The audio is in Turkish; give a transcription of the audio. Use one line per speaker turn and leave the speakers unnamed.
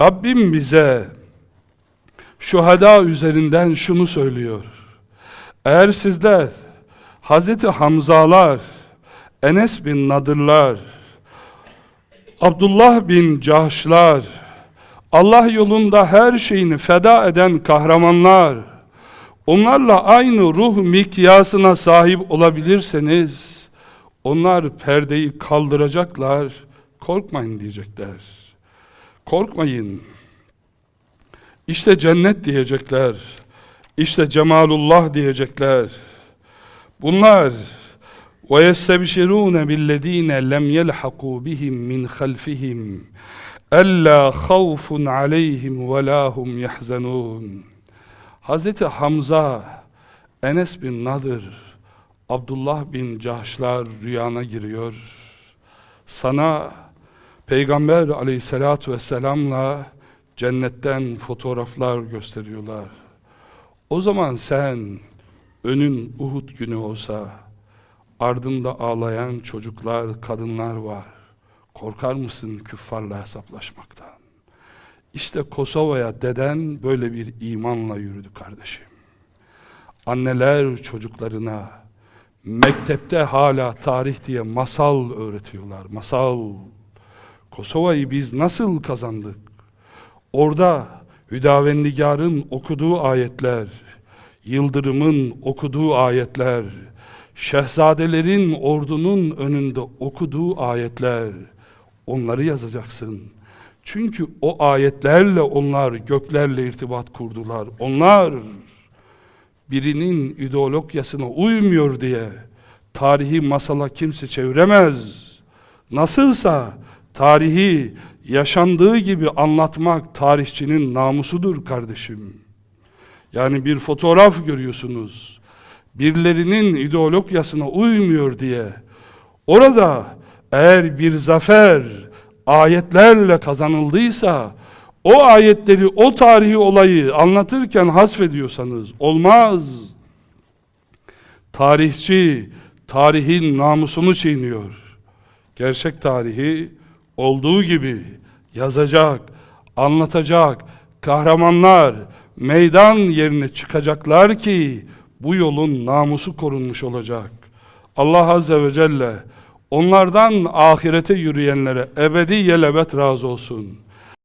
Rabbim bize şuhada üzerinden şunu söylüyor. Eğer sizler Hazreti Hamzalar, Enes bin Nadırlar, Abdullah bin Cahşlar, Allah yolunda her şeyini feda eden kahramanlar, onlarla aynı ruh mikyasına sahip olabilirseniz, onlar perdeyi kaldıracaklar, korkmayın diyecekler. Korkmayın. İşte cennet diyecekler. İşte cemalullah diyecekler. Bunlar وَيَسْتَبْشِرُونَ بِالَّذ۪ينَ لَمْ يَلْحَقُوا بِهِمْ مِنْ خَلْفِهِمْ أَلَّا خَوْفٌ عَلَيْهِمْ وَلَا هُمْ يَحْزَنُونَ Hazreti Hamza, Enes bin Nadır, Abdullah bin Cahşlar rüyana giriyor. Sana Peygamber aleyhissalatu vesselamla cennetten fotoğraflar gösteriyorlar. O zaman sen önün Uhud günü olsa ardında ağlayan çocuklar, kadınlar var. Korkar mısın küffarla hesaplaşmaktan? İşte Kosova'ya deden böyle bir imanla yürüdü kardeşim. Anneler çocuklarına mektepte hala tarih diye masal öğretiyorlar. Masal. Kosova'yı biz nasıl kazandık? Orada Hüdavendigar'ın okuduğu ayetler, Yıldırım'ın okuduğu ayetler, Şehzadelerin ordunun önünde okuduğu ayetler, onları yazacaksın. Çünkü o ayetlerle onlar göklerle irtibat kurdular. Onlar birinin ideologyasına uymuyor diye tarihi masala kimse çeviremez. Nasılsa tarihi yaşandığı gibi anlatmak tarihçinin namusudur kardeşim. Yani bir fotoğraf görüyorsunuz. Birilerinin ideologyasına uymuyor diye. Orada eğer bir zafer ayetlerle kazanıldıysa o ayetleri, o tarihi olayı anlatırken hasfediyorsanız olmaz. Tarihçi tarihin namusunu çiğniyor. Gerçek tarihi olduğu gibi yazacak, anlatacak, kahramanlar meydan yerine çıkacaklar ki bu yolun namusu korunmuş olacak. Allah Azze ve Celle onlardan ahirete yürüyenlere ebedi yelebet razı olsun.